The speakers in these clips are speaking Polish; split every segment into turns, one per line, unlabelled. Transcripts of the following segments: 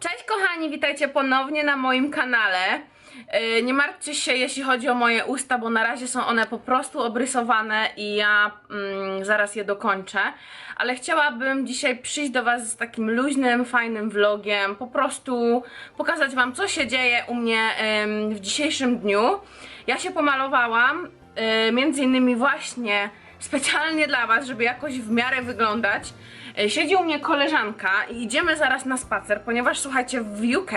Cześć kochani, witajcie ponownie na moim kanale. Yy, Nie martwcie się, jeśli chodzi o moje usta, bo na razie są one po prostu obrysowane i ja mm, zaraz je dokończę. Ale chciałabym dzisiaj przyjść do Was z takim luźnym, fajnym vlogiem, po prostu pokazać Wam, co się dzieje u mnie ym, w dzisiejszym dniu. Ja się pomalowałam, yy, między innymi właśnie specjalnie dla Was, żeby jakoś w miarę wyglądać. E, Siedzi u mnie koleżanka i idziemy zaraz na spacer, ponieważ słuchajcie, w UK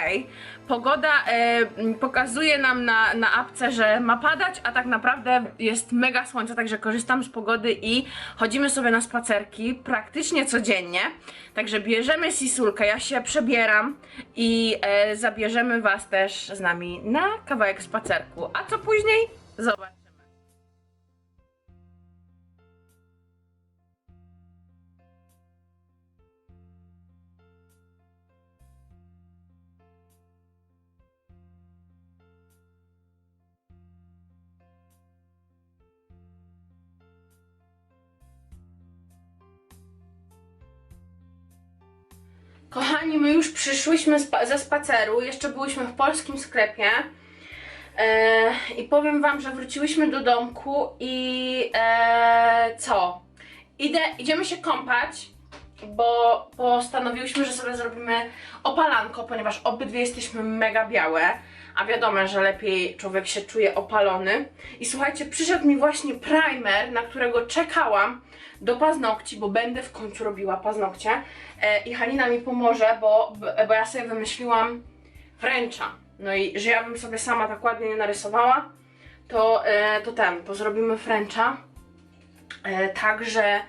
pogoda e, pokazuje nam na, na apce, że ma padać, a tak naprawdę jest mega słońce, także korzystam z pogody i chodzimy sobie na spacerki praktycznie codziennie. Także bierzemy sisulkę, ja się przebieram i e, zabierzemy Was też z nami na kawałek spacerku. A co później? Zobaczymy. Kochani, my już przyszłyśmy ze spaceru, jeszcze byłyśmy w polskim sklepie. E, I powiem wam, że wróciłyśmy do domku i e, co? Idę, idziemy się kąpać, bo postanowiłyśmy, że sobie zrobimy opalanko, ponieważ obydwie jesteśmy mega białe, a wiadomo, że lepiej człowiek się czuje opalony. I słuchajcie, przyszedł mi właśnie primer, na którego czekałam do paznokci, bo będę w końcu robiła paznokcie. E, I Halina mi pomoże, bo, bo ja sobie wymyśliłam wręcza. No i że ja bym sobie sama tak ładnie nie narysowała, to, e, to ten, to zrobimy Frencha. E, także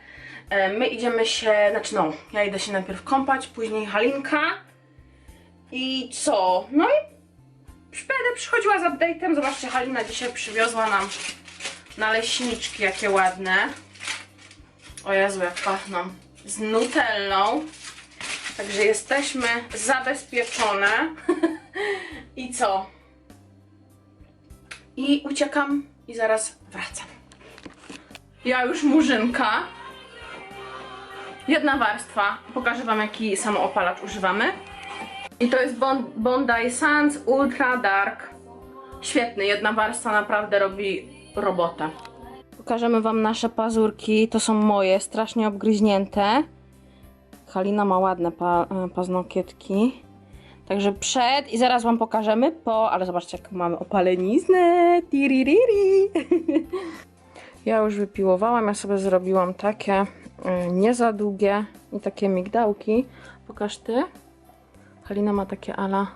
e, my idziemy się, znaczy no, ja idę się najpierw kąpać, później Halinka. I co? No i będę przychodziła z update'em. Zobaczcie, Halina dzisiaj przywiozła nam naleśniczki, jakie ładne. O Jezu, jak pachną. Z nutellą. Także jesteśmy zabezpieczone. I co? I uciekam i zaraz wracam. Ja już murzynka. Jedna warstwa. Pokażę Wam, jaki samoopalacz używamy. I to jest Bond, Bondi Sands Ultra Dark. Świetny, jedna warstwa naprawdę robi robotę. Pokażemy Wam nasze pazurki. To są moje, strasznie obgryźnięte. Halina ma ładne pa, e, paznokietki. Także przed i zaraz Wam pokażemy po, ale zobaczcie jak mamy opaleniznę. Tiririri. Ja już wypiłowałam, ja sobie zrobiłam takie y, nie za długie i takie migdałki. Pokaż Ty. Halina ma takie ala,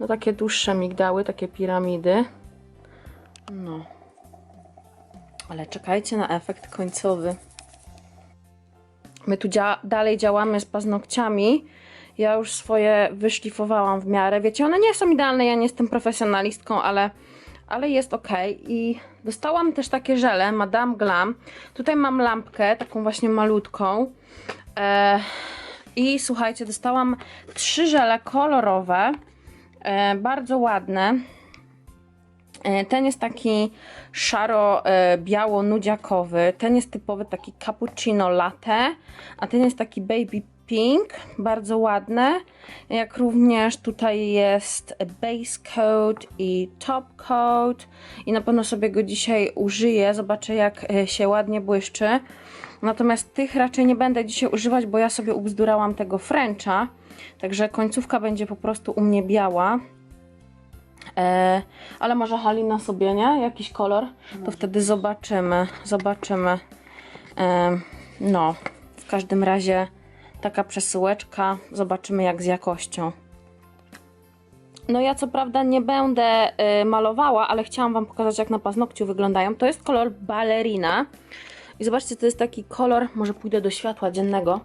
no takie dłuższe migdały, takie piramidy. No. Ale czekajcie na efekt końcowy. My tu dzia dalej działamy z paznokciami. Ja już swoje wyszlifowałam w miarę. Wiecie, one nie są idealne, ja nie jestem profesjonalistką, ale, ale jest ok. I dostałam też takie żele Madame Glam. Tutaj mam lampkę, taką właśnie malutką. E, I słuchajcie, dostałam trzy żele kolorowe, e, bardzo ładne. E, Ten jest taki szaro-biało-nudziakowy. Ten jest typowy taki cappuccino latte, a ten jest taki baby pink, bardzo ładne. Jak również tutaj jest base coat i top coat i na pewno sobie go dzisiaj użyję. Zobaczę jak e, się ładnie błyszczy. Natomiast tych raczej nie będę dzisiaj używać, bo ja sobie ubzdurałam tego Frencha. Także końcówka będzie po prostu u mnie biała. E, ale może Halina sobie, nie? Jakiś kolor? To wtedy zobaczymy. Zobaczymy. E, no, w każdym razie taka przesyłeczka. Zobaczymy jak z jakością. No ja co prawda nie będę y, malowała, ale chciałam Wam pokazać jak na paznokciu wyglądają. To jest kolor ballerina. I zobaczcie, to jest taki kolor, może pójdę do światła dziennego.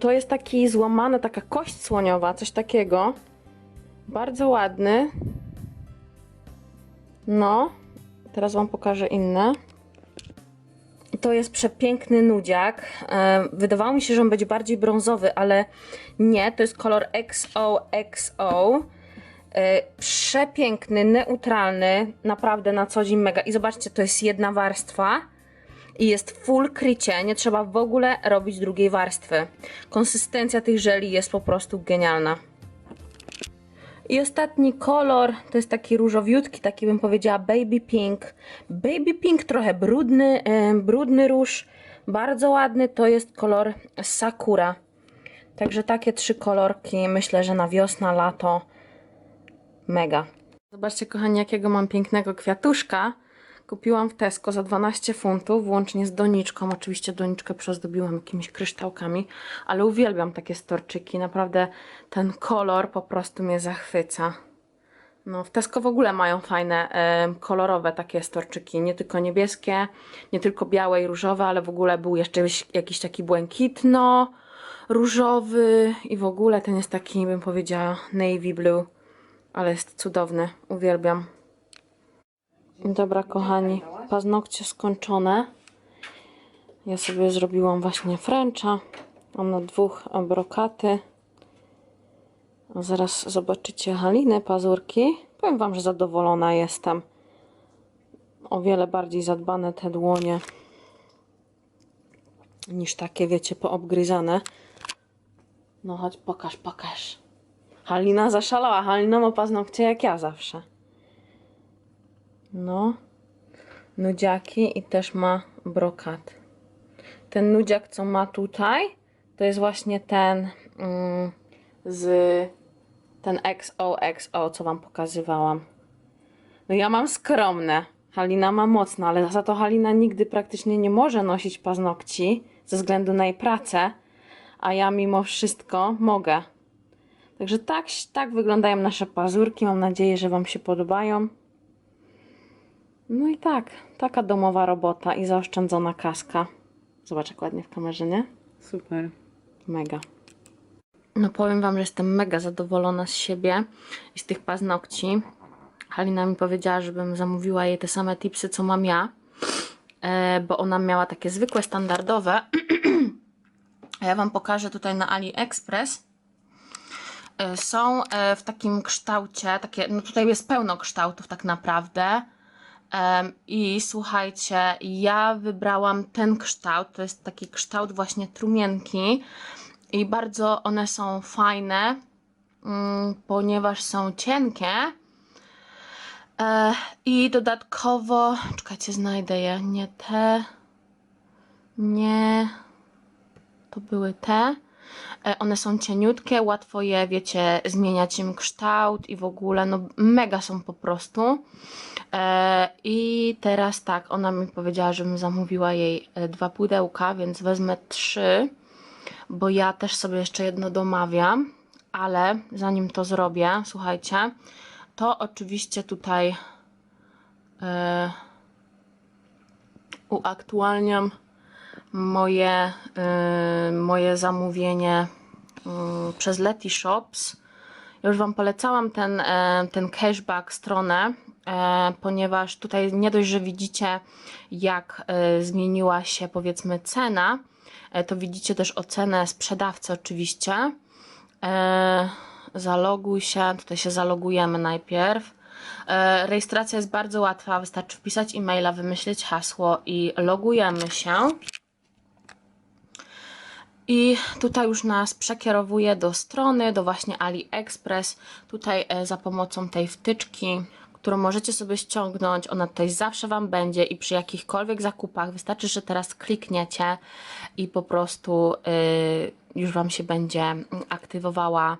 To jest taki złamany, taka kość słoniowa, coś takiego. Bardzo ładny. No, teraz Wam pokażę inne. To jest przepiękny nudziak. E, Wydawało mi się, że on będzie bardziej brązowy, ale nie, to jest kolor XOXO. E, przepiękny, neutralny, naprawdę na co dzień mega. I zobaczcie, to jest jedna warstwa i jest full krycie, nie trzeba w ogóle robić drugiej warstwy. Konsystencja tych żeli jest po prostu genialna. I ostatni kolor to jest taki różowiutki, taki bym powiedziała baby pink. Baby pink trochę brudny, e, brudny róż, bardzo ładny, to jest kolor sakura. Także takie trzy kolorki, myślę, że na wiosna, lato mega. Zobaczcie kochani, jakiego mam pięknego kwiatuszka. Kupiłam w Tesco za 12 funtów, włącznie z doniczką. Oczywiście doniczkę przyozdobiłam jakimiś kryształkami, ale uwielbiam takie storczyki. Naprawdę ten kolor po prostu mnie zachwyca. No, w Tesco w ogóle mają fajne, kolorowe takie storczyki. Nie tylko niebieskie, nie tylko białe i różowe, ale w ogóle był jeszcze jakiś taki błękitno, różowy i w ogóle ten jest taki, bym powiedziała, navy blue. Ale jest cudowny, uwielbiam. Dobra, kochani, paznokcie skończone. Ja sobie zrobiłam właśnie Frencha. Mam na dwóch brokaty. Zaraz zobaczycie Halinę pazurki. Powiem Wam, że zadowolona jestem. O wiele bardziej zadbane te dłonie niż takie, wiecie, poobgryzane. No chodź, pokaż, pokaż. Halina zaszalała. Halina ma paznokcie jak ja zawsze. No. Nudziaki i też ma brokat. Ten nudziak, co ma tutaj, to jest właśnie ten mm, z ten XOXO, co wam pokazywałam. No ja mam skromne. Halina ma mocne, ale za to Halina nigdy praktycznie nie może nosić paznokci ze względu na jej pracę, a ja mimo wszystko mogę. Także tak, tak wyglądają nasze pazurki. Mam nadzieję, że Wam się podobają. No i tak, taka domowa robota i zaoszczędzona kaska. Zobacz jak ładnie w kamerze, nie?
Super.
Mega. No powiem Wam, że jestem mega zadowolona z siebie i z tych paznokci. Halina mi powiedziała, żebym zamówiła jej te same tipsy, co mam ja, e, bo ona miała takie zwykłe, standardowe. A ja Wam pokażę tutaj na AliExpress. E, Są e, w takim kształcie, takie, no tutaj jest pełno kształtów tak naprawdę. Em, I słuchajcie, ja wybrałam ten kształt, to jest taki kształt właśnie trumienki i bardzo one są fajne, mm, ponieważ są cienkie. E, I dodatkowo, czekajcie, znajdę je, nie te, nie, to były te. E, One są cieniutkie, łatwo je, wiecie, zmieniać im kształt i w ogóle, no mega są po prostu. E, I teraz tak, ona mi powiedziała, żebym zamówiła jej e, dwa pudełka, więc wezmę trzy, bo ja też sobie jeszcze jedno domawiam, ale zanim to zrobię, słuchajcie, to oczywiście tutaj e, uaktualniam moje, y, moje zamówienie y, przez Leti Shops. Już Wam polecałam ten, e, ten cashback stronę, e, ponieważ tutaj nie dość, że widzicie jak e, zmieniła się powiedzmy cena, e, to widzicie też ocenę sprzedawcy oczywiście. E, Zaloguj się, tutaj się zalogujemy najpierw. E, Rejestracja jest bardzo łatwa, wystarczy wpisać e-maila, wymyślić hasło i logujemy się. I tutaj już nas przekierowuje do strony, do właśnie AliExpress. Tutaj e, za pomocą tej wtyczki, którą możecie sobie ściągnąć, ona tutaj zawsze Wam będzie i przy jakichkolwiek zakupach wystarczy, że teraz klikniecie i po prostu y, już Wam się będzie aktywowała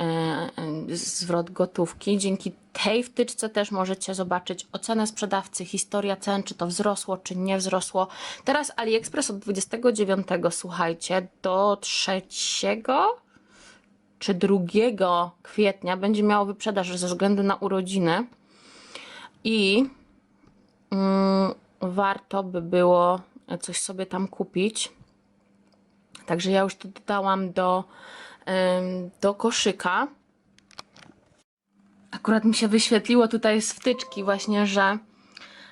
y, y, zwrot gotówki. Dzięki tej wtyczce też możecie zobaczyć ocenę sprzedawcy, historia cen, czy to wzrosło, czy nie wzrosło. Teraz AliExpress od 29, słuchajcie, do 3 czy 2 kwietnia będzie miało wyprzedaż ze względu na urodziny i mm, warto by było coś sobie tam kupić. Także ja już to dodałam do, ym, do koszyka. Akurat mi się wyświetliło tutaj z wtyczki właśnie, że,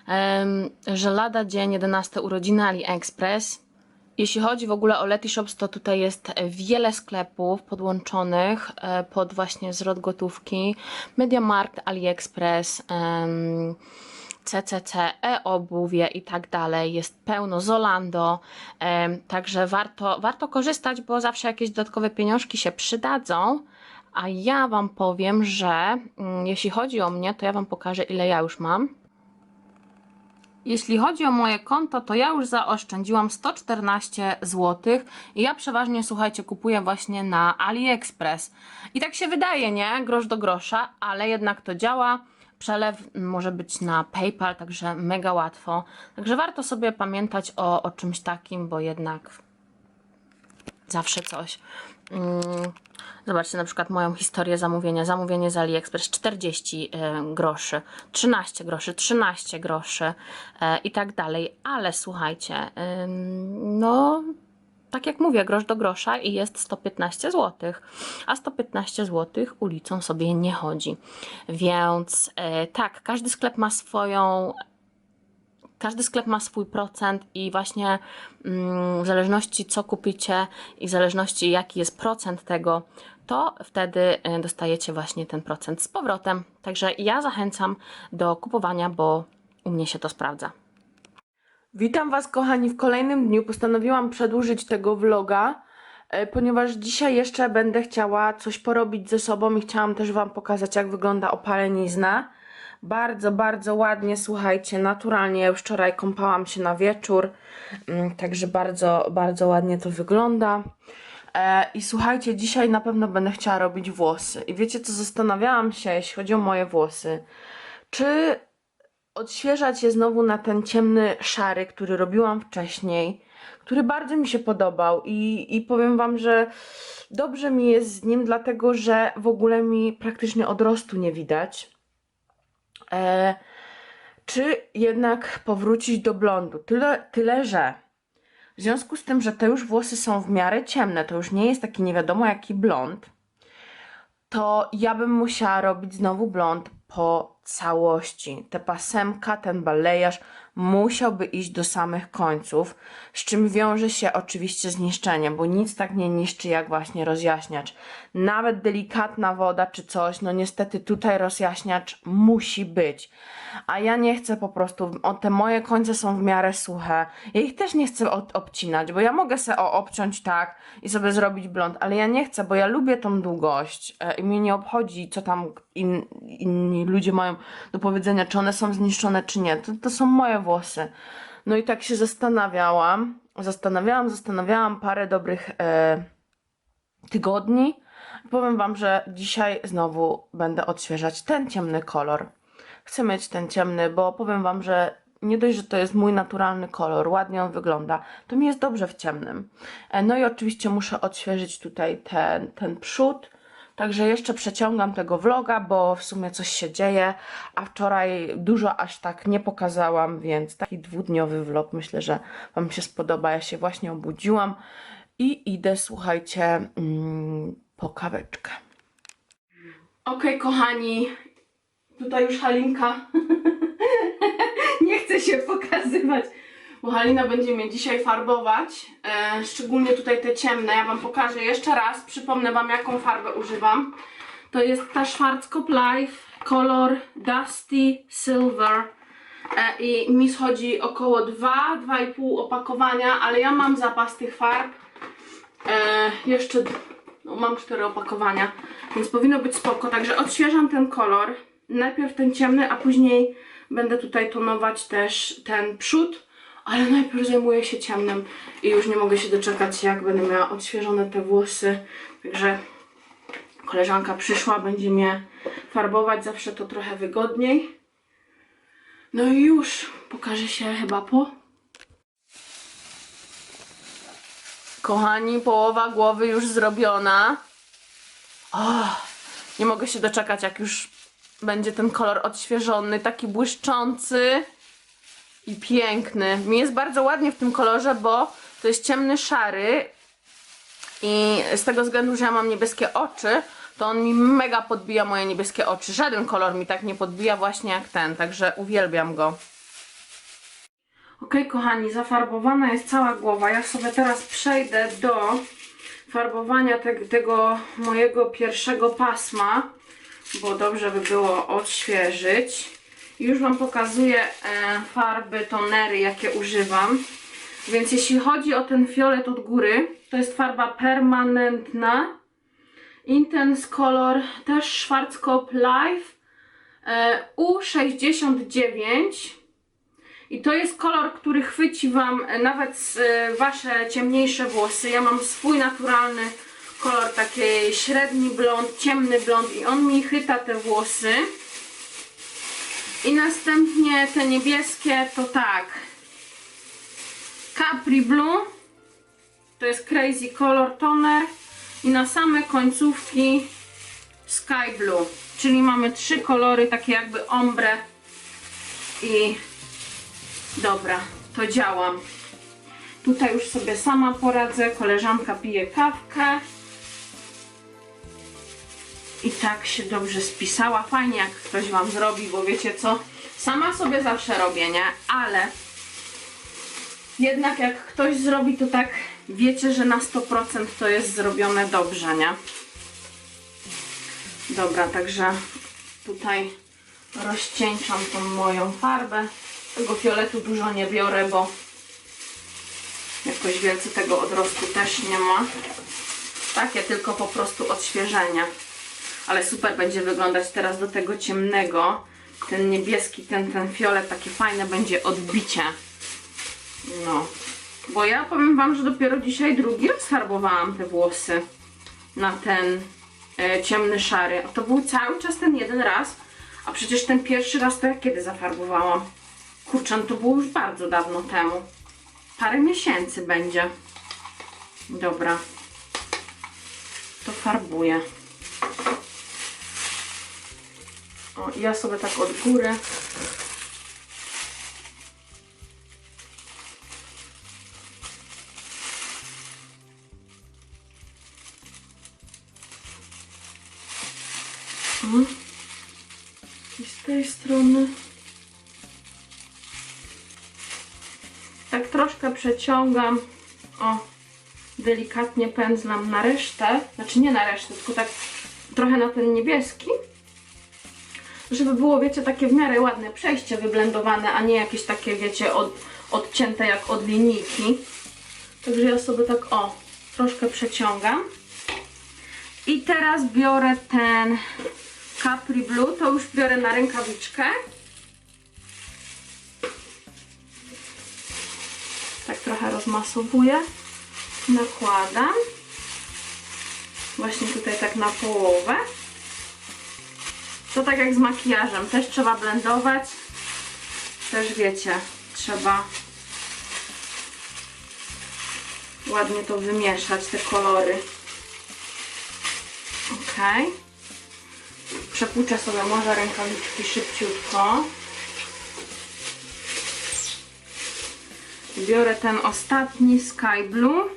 em, że lada dzień 11 urodziny AliExpress Jeśli chodzi w ogóle o Leti Shops, to tutaj jest wiele sklepów podłączonych e, pod właśnie zwrot gotówki. MediaMarkt, AliExpress, CCC, e-obuwie i tak dalej. Jest pełno Zolando, także warto, warto korzystać, bo zawsze jakieś dodatkowe pieniążki się przydadzą. A ja Wam powiem, że mm, jeśli chodzi o mnie, to ja Wam pokażę, ile ja już mam. Jeśli chodzi o moje konto, to ja już zaoszczędziłam 114 zł i ja przeważnie, słuchajcie, kupuję właśnie na AliExpress. I tak się wydaje, nie? Grosz do grosza, ale jednak to działa. Przelew może być na PayPal, także mega łatwo. Także warto sobie pamiętać o, o czymś takim, bo jednak zawsze coś. Mm, Zobaczcie na przykład moją historię zamówienia. Zamówienie z AliExpress 40 e, groszy, 13 groszy, 13 groszy e, i tak dalej. Ale słuchajcie, no tak jak mówię, grosz do grosza i jest 115 zł, a 115 zł ulicą sobie nie chodzi. Więc e, tak, każdy sklep ma swoją każdy sklep ma swój procent i właśnie mm, w zależności co kupicie i w zależności jaki jest procent tego, to wtedy y, dostajecie właśnie ten procent z powrotem. Także ja zachęcam do kupowania, bo u mnie się to sprawdza.
Witam Was, kochani, w kolejnym dniu. Postanowiłam przedłużyć tego vloga, e, ponieważ dzisiaj jeszcze będę chciała coś porobić ze sobą i chciałam też Wam pokazać, jak wygląda opalenizna. Bardzo, bardzo ładnie, słuchajcie, naturalnie. Ja już wczoraj kąpałam się na wieczór, mm, także bardzo, bardzo ładnie to wygląda. E, I słuchajcie, dzisiaj na pewno będę chciała robić włosy. I wiecie co, zastanawiałam się, jeśli chodzi o moje włosy, czy odświeżać je znowu na ten ciemny szary, który robiłam wcześniej, który bardzo mi się podobał i, i powiem wam, że dobrze mi jest z nim, dlatego że w ogóle mi praktycznie odrostu nie widać. E, czy jednak powrócić do blondu? Tyle, tyle, że w związku z tym, że te już włosy są w miarę ciemne, to już nie jest taki nie wiadomo jaki blond, to ja bym musiała robić znowu blond po całości. Te pasemka, ten balejarz musiałby iść do samych końców, z czym wiąże się oczywiście zniszczenie, bo nic tak nie niszczy jak właśnie rozjaśniacz. Nawet delikatna woda czy coś, no niestety tutaj rozjaśniacz musi być. A ja nie chcę po prostu, o, te moje końce są w miarę suche. Ja ich też nie chcę od, obcinać, bo ja mogę sobie o, obciąć tak i sobie zrobić blond, ale ja nie chcę, bo ja lubię tą długość e, i mnie nie obchodzi, co tam in, inni ludzie mają do powiedzenia, czy one są zniszczone, czy nie. To, to są moje włosy. No i tak się zastanawiałam, zastanawiałam, zastanawiałam parę dobrych e, tygodni. Powiem Wam, że dzisiaj znowu będę odświeżać ten ciemny kolor. Chcę mieć ten ciemny, bo powiem Wam, że nie dość, że to jest mój naturalny kolor, ładnie on wygląda, to mi jest dobrze w ciemnym. E, No i oczywiście muszę odświeżyć tutaj ten, ten przód. Także jeszcze przeciągam tego vloga, bo w sumie coś się dzieje, a wczoraj dużo aż tak nie pokazałam, więc taki dwudniowy vlog myślę, że Wam się spodoba. Ja się właśnie obudziłam i idę, słuchajcie, mm, po kaweczkę.
Okej, kochani, tutaj już Halinka nie chce się pokazywać, bo Halina będzie mnie dzisiaj farbować, e, szczególnie tutaj te ciemne. Ja Wam pokażę jeszcze raz, przypomnę Wam jaką farbę używam. To jest ta Schwarzkopf Life kolor Dusty Silver e, i mi schodzi około 2-2,5 opakowania, ale ja mam zapas tych farb. E, jeszcze no, mam cztery opakowania, więc powinno być spoko. Także odświeżam ten kolor. Najpierw ten ciemny, a później będę tutaj tonować też ten przód, ale najpierw zajmuję się ciemnym i już nie mogę się doczekać, jak będę miała odświeżone te włosy. Także koleżanka przyszła, będzie mnie farbować, zawsze to trochę wygodniej. No i już pokaże się chyba po Kochani, połowa głowy już zrobiona. O, nie mogę się doczekać, jak już będzie ten kolor odświeżony, taki błyszczący i piękny. Mi jest bardzo ładnie w tym kolorze, bo to jest ciemny szary i z tego względu, że ja mam niebieskie oczy, to on mi mega podbija moje niebieskie oczy. Żaden kolor mi tak nie podbija właśnie jak ten, także uwielbiam go. Ok, kochani, zafarbowana jest cała głowa. Ja sobie teraz przejdę do farbowania te, tego mojego pierwszego pasma, bo dobrze by było odświeżyć. Już Wam pokazuję e, farby, tonery, jakie używam. Więc jeśli chodzi o ten fiolet od góry, to jest farba permanentna. Intense Color, też Schwarzkopf Live e, U69. I to jest kolor, który chwyci Wam nawet e, Wasze ciemniejsze włosy. Ja mam swój naturalny kolor, taki średni blond, ciemny blond i on mi chyta te włosy. I następnie te niebieskie to tak. Capri Blue to jest Crazy Color Toner i na same końcówki Sky Blue. Czyli mamy trzy kolory, takie jakby ombre i dobra, to działam. Tutaj już sobie sama poradzę, koleżanka pije kawkę. I tak się dobrze spisała. Fajnie jak ktoś Wam zrobi, bo wiecie co? Sama sobie zawsze robię, nie? Ale jednak jak ktoś zrobi, to tak wiecie, że na 100% to jest zrobione dobrze, nie? Dobra, także tutaj rozcieńczam tą moją farbę. Tego fioletu dużo nie biorę, bo jakoś wielce tego odrostu też nie ma. Takie tylko po prostu odświeżenie. Ale super będzie wyglądać teraz do tego ciemnego. Ten niebieski, ten, ten fiolet, takie fajne będzie odbicie. No. Bo ja powiem Wam, że dopiero dzisiaj drugi raz farbowałam te włosy na ten e, ciemny szary. A to był cały czas ten jeden raz. A przecież ten pierwszy raz to ja kiedy zafarbowałam? Kurczę, to było już bardzo dawno temu. Parę miesięcy będzie. Dobra. To farbuję. O, ja sobie tak od góry. Mhm. I z tej strony. Tak troszkę przeciągam. O, delikatnie pędzlam na resztę. Znaczy nie na resztę, tylko tak trochę na ten niebieski. Żeby było, wiecie, takie w miarę ładne przejście wyblendowane, a nie jakieś takie, wiecie, od, odcięte jak od linijki. Także ja sobie tak, o, troszkę przeciągam. I teraz biorę ten Capri Blue, to już biorę na rękawiczkę. Tak trochę rozmasowuję. Nakładam. Właśnie tutaj tak na połowę. Tak jak z makijażem, też trzeba blendować. Też wiecie, trzeba ładnie to wymieszać, te kolory. Ok. Przepłuczę sobie może rękawiczki szybciutko. Biorę ten ostatni Sky Blue.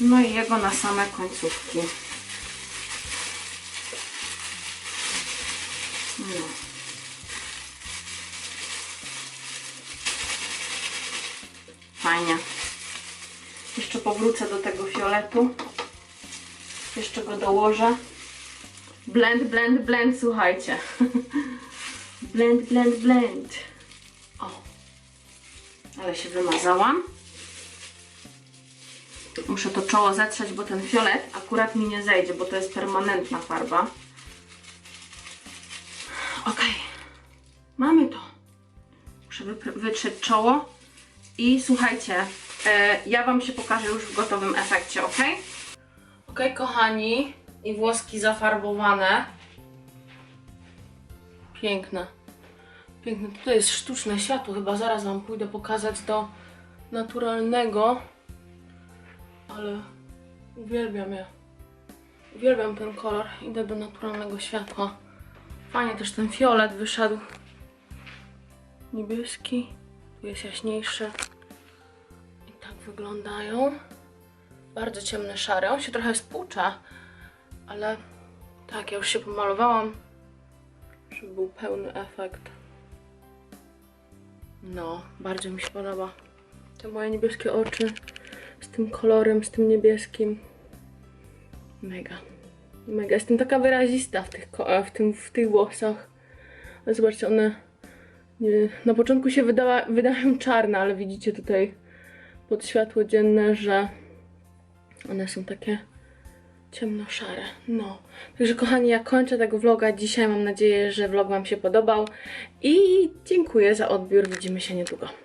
No i jego na same końcówki. Fajnie. Jeszcze powrócę do tego fioletu. Jeszcze go dołożę. Blend, blend, blend, słuchajcie. blend, blend, blend. O. Ale się wymazałam. Muszę to czoło zetrzeć, bo ten fiolet akurat mi nie zejdzie, bo to jest permanentna farba. Ok. Mamy to. Muszę wytrzeć czoło. I słuchajcie, e, ja Wam się pokażę już w gotowym efekcie, ok? Ok, kochani, i włoski zafarbowane. Piękne. Piękne. Tutaj jest sztuczne światło, chyba zaraz Wam pójdę pokazać do naturalnego. Ale uwielbiam je. Uwielbiam ten kolor. Idę do naturalnego światła. Fajnie też ten fiolet wyszedł. Niebieski. Jest jaśniejszy. I tak wyglądają. Bardzo ciemny szary. On się trochę spłucza, ale tak, ja już się pomalowałam, żeby był pełny efekt. No, bardzo mi się podoba. Te moje niebieskie oczy z tym kolorem, z tym niebieskim. Mega. Mega. Jestem taka wyrazista w tych, w tym, w tych włosach. Zobaczcie, one na początku się wydała, wydają czarne, ale widzicie tutaj pod światło dzienne, że one są takie ciemnoszare. No. Także kochani, ja kończę tego vloga dzisiaj. Mam nadzieję, że vlog Wam się podobał i dziękuję za odbiór. Widzimy się niedługo.